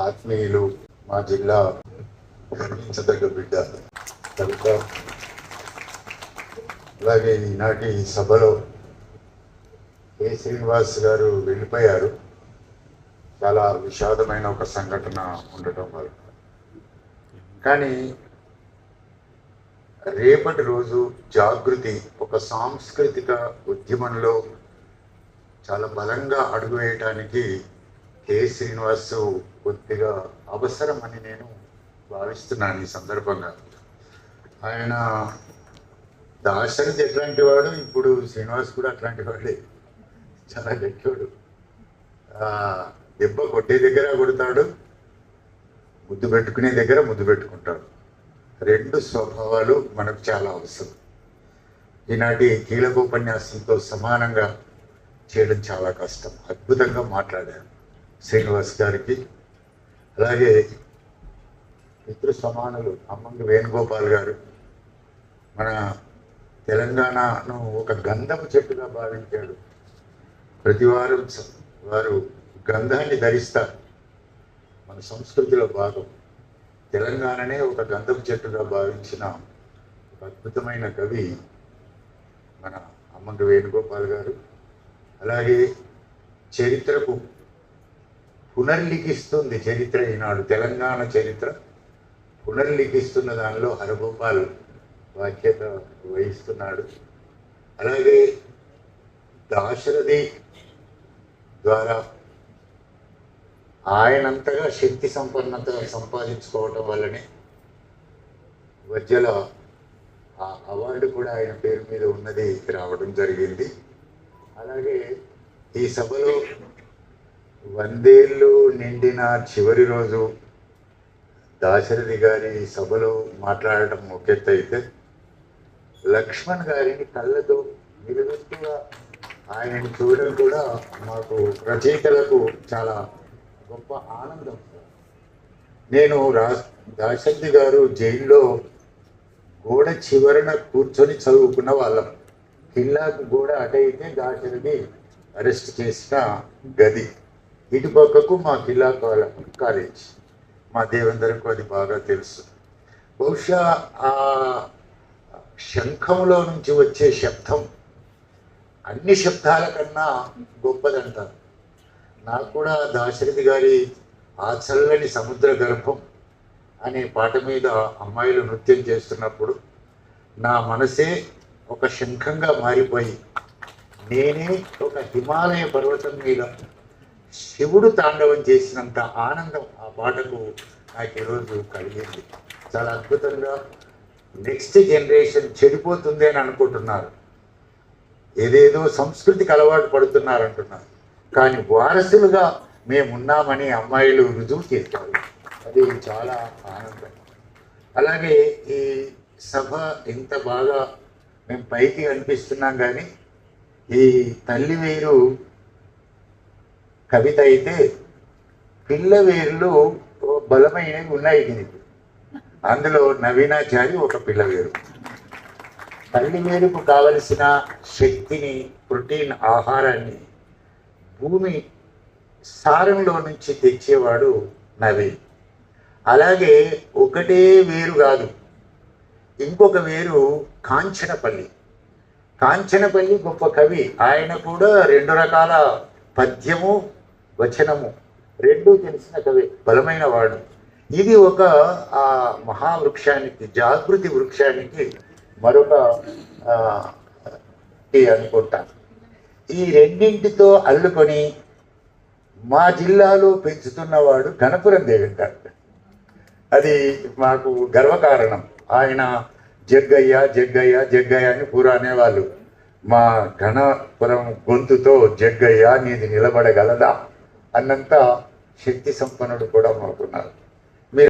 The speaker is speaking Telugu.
ఆత్మీయులు మా జిల్లా వర్ణించదగ్గ బిడ్డ. కనుక అలాగే ఈనాటి సభలో కె. శ్రీనివాస్ గారు వెళ్ళిపోయారు. చాలా విషాదమైన ఒక సంఘటన ఉండటం వల్ల. కానీ రేపటి రోజు జాగృతి ఒక సాంస్కృతిక ఉద్యమంలో చాలా బలంగా అడుగు వేయటానికి కె. శ్రీనివాస్ కొద్దిగా అవసరం అని నేను భావిస్తున్నాను ఈ సందర్భంగా. ఆయన దాశరథి ఎట్లాంటి వాడు ఇప్పుడు శ్రీనివాస్ కూడా అట్లాంటి వాడే. చాలా గట్టివాడు. దెబ్బ కొట్టే దగ్గర కొడతాడు ముద్దు పెట్టుకునే దగ్గర ముద్దు పెట్టుకుంటాడు. రెండు స్వభావాలు మనకు చాలా అవసరం. ఈనాటి కీలకోపన్యాసంతో సమానంగా చేయడం చాలా కష్టం. అద్భుతంగా మాట్లాడారు. శ్రీనివాస్ గారికి అలాగే మిత్ర సమానులు అమ్మంగి వేణుగోపాల్ గారు. మన తెలంగాణను ఒక గంధపు చెట్టుగా భావించాడు. ప్రతి వారం వారు గంధాన్ని ధరిస్తారు. మన సంస్కృతిలో భాగం. తెలంగాణనే ఒక గంధపు చెట్టుగా భావించిన ఒక అద్భుతమైన కవి మన అమ్మంగి వేణుగోపాల్ గారు. అలాగే చరిత్రకు పునర్లిఖిస్తుంది చరిత్ర ఈనాడు తెలంగాణ చరిత్ర. పునర్లిఖిస్తున్న దానిలో హరగోపాల్ బాధ్యత వహిస్తున్నాడు. అలాగే దాశరథి ద్వారా ఆయనంతగా శక్తి సంపన్నత సంపాదించుకోవటం వల్లనే వజ్జల ఆ అవార్డు కూడా ఆయన పేరు మీద ఉన్నది రావడం జరిగింది. అలాగే ఈ సభలో వందేళ్ళు నిండిన చివరి రోజు దాశరథి గారి సభలో మాట్లాడటం ముఖ్యత అయితే లక్ష్మణ్ గారిని కళ్ళతో నిలువెత్తుగా ఆయనని చూడడం కూడా మాకు రచయితలకు చాలా గొప్ప ఆనందం. నేను రా దాశరథి గారు జైల్లో గోడ చివరన కూర్చొని చదువుకున్న వాళ్ళం. కిల్లాకు గోడ అటైతే దాశరథి అరెస్ట్ చేసిన గది. ఇటుపక్కకు మా కిల్లా కాలేజ్. మా దేవేందర్కు అది బాగా తెలుసు. బహుశా ఆ శంఖంలో నుంచి వచ్చే శబ్దం అన్ని శబ్దాల కన్నా గొప్పదంటారు. నాకు కూడా దాశరథి గారి ఆ చల్లని సముద్ర గర్భం అనే పాట మీద అమ్మాయిలు నృత్యం చేస్తున్నప్పుడు నా మనసే ఒక శంఖంగా మారిపోయి నేనే ఒక హిమాలయ పర్వతం మీద శివుడు తాండవం చేసినంత ఆనందం ఆ పాటకు నాకు ఈరోజు కలిగింది. చాలా అద్భుతంగా నెక్స్ట్ జనరేషన్ చెడిపోతుంది అని అనుకుంటున్నారు. ఏదేదో సంస్కృతికి అలవాటు పడుతున్నారు అంటున్నారు. కానీ వారసులుగా మేమున్నామని అమ్మాయిలు రుజువు చేశారు అది చాలా ఆనందం. అలాగే ఈ సభ ఇంత బాగా మేము పైకి అనిపిస్తున్నాం కానీ ఈ తల్లి వేరు కవిత అయితే పిల్ల వేర్లు బలమైనవి ఉన్నాయి దీనికి. అందులో నవీనాచారి ఒక పిల్ల వేరు. తల్లి వేరుకు కావలసిన శక్తిని ప్రోటీన్ ఆహారాన్ని భూమి సారంలో నుంచి తెచ్చేవాడు నవీన్. అలాగే ఒకటే వేరు కాదు ఇంకొక వేరు కాంచనపల్లి. కాంచనపల్లి గొప్ప కవి. ఆయన కూడా రెండు రకాల పద్యము వచనము. రెండు తెలిసిన కవి బలమైన వాడు. ఇది ఒక ఆ మహావృక్షానికి జాగృతి వృక్షానికి మరొక అనుకుంటా. ఈ రెండింటితో అల్లుకొని మా జిల్లాలో పెంచుతున్నవాడు గణపురం దేవింటారు అది మాకు గర్వకారణం. ఆయన జగ్గయ్య జగ్గయ్య జగ్గయ్య అని పూర అనేవాళ్ళు. మా గణపురం గొంతుతో జగ్గయ్య నీది నిలబడగలదా? అన్నంత శక్తి సంపన్నుడు కూడా మాకున్నారు.